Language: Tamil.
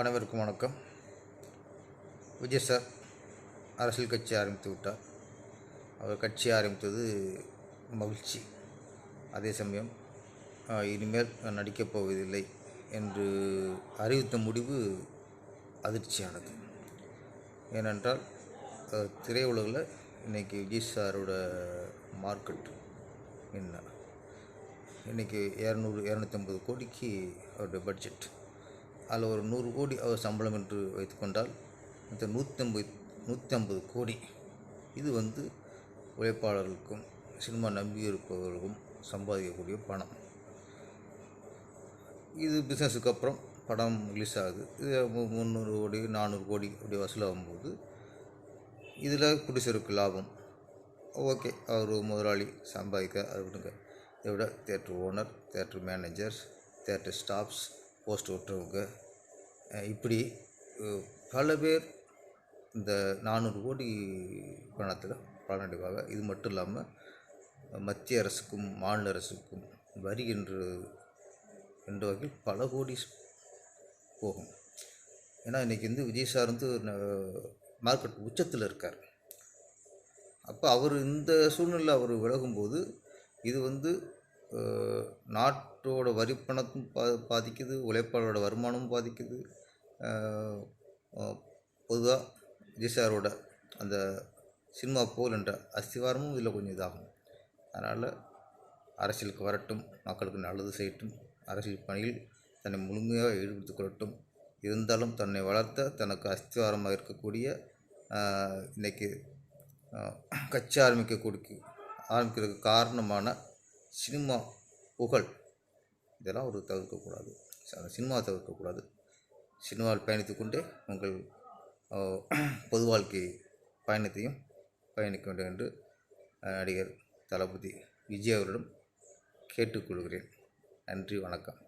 அனைவருக்கும் வணக்கம். விஜய் சார் அரசியல் கட்சி ஆரம்பித்து விட்டார். அவர் கட்சி ஆரம்பித்தது மகிழ்ச்சி. அதே சமயம் இனிமேல் நான் நடிக்கப் போவதில்லை என்று அறிவித்த முடிவு அதிர்ச்சியானது. ஏனென்றால் திரையுலகில் இன்றைக்கி விஜய் சாரோட மார்க்கெட் என்ன? இன்றைக்கி இரநூறு இரநூத்தம்பது கோடிக்கு அவருடைய பட்ஜெட் அதில் ஒரு நூறு கோடி அவர் சம்பளம் என்று வைத்துக்கொண்டால் மற்ற நூற்றம்பது நூற்றம்பது கோடி. இது வந்து உழைப்பாளர்களுக்கும் சினிமா நம்பி இருப்பவர்களுக்கும் சம்பாதிக்கக்கூடிய பணம். இது பிஸ்னஸுக்கு அப்புறம் படம் ரிலீஸ் ஆகுது. இது முந்நூறு கோடி நானூறு கோடி அப்படி வசூலாகும்போது இதில் குடிசருக்கு லாபம். ஓகே அவர் முதலாளி சம்பாதிக்க அது விடுங்க. இதை விட theatre owner theatre managers theatre staffs post ஓட்டுறவங்க இப்படி பல பேர் இந்த நானூறு கோடி பணத்தில் பலனடைவாங்க. இது மட்டும் இல்லாமல் மத்திய அரசுக்கும் மாநில அரசுக்கும் வரி என்று என்ற வகையில் பல கோடி போகும். ஏன்னா இன்றைக்கி வந்து விஜய் சார் வந்து மார்க்கெட் உச்சத்தில் இருக்கார். அப்போ அவர் இந்த சூழ்நிலை அவர் விலகும்போது இது வந்து நாட்டோட வரி பணத்தும் பா பாதிக்குது உழைப்பாளரோட வருமானமும் பாதிக்குது. பொதுவாக விஜய் சாரோட அந்த சினிமா போல் என்ற அஸ்திவாரமும் இதில் கொஞ்சம் இதாகும். அதனால் அரசியலுக்கு வரட்டும் மக்களுக்கு நல்லது செய்யட்டும் அரசியல் பணியில் தன்னை முழுமையாக ஈடுபடுத்திக் கொள்ளட்டும். இருந்தாலும் தன்னை வளர்த்த தனக்கு அஸ்திவாரமாக இருக்கக்கூடிய இன்றைக்கி கட்சி ஆரம்பிக்க கொடுக்க ஆரம்பிக்கிறதுக்கு காரணமான சினிமா புகழ். இதெல்லாம் ஒரு தவிர்க்கக்கூடாது. சினிமா தவிர்க்கக்கூடாது. சினிமாவில் பயணித்து கொண்டே உங்கள் பொது வாழ்க்கை பயணத்தையும் பயணிக்க வேண்டும் என்று நடிகர் தளபதி விஜய் அவரிடம் கேட்டுக்கொள்கிறேன். நன்றி வணக்கம்.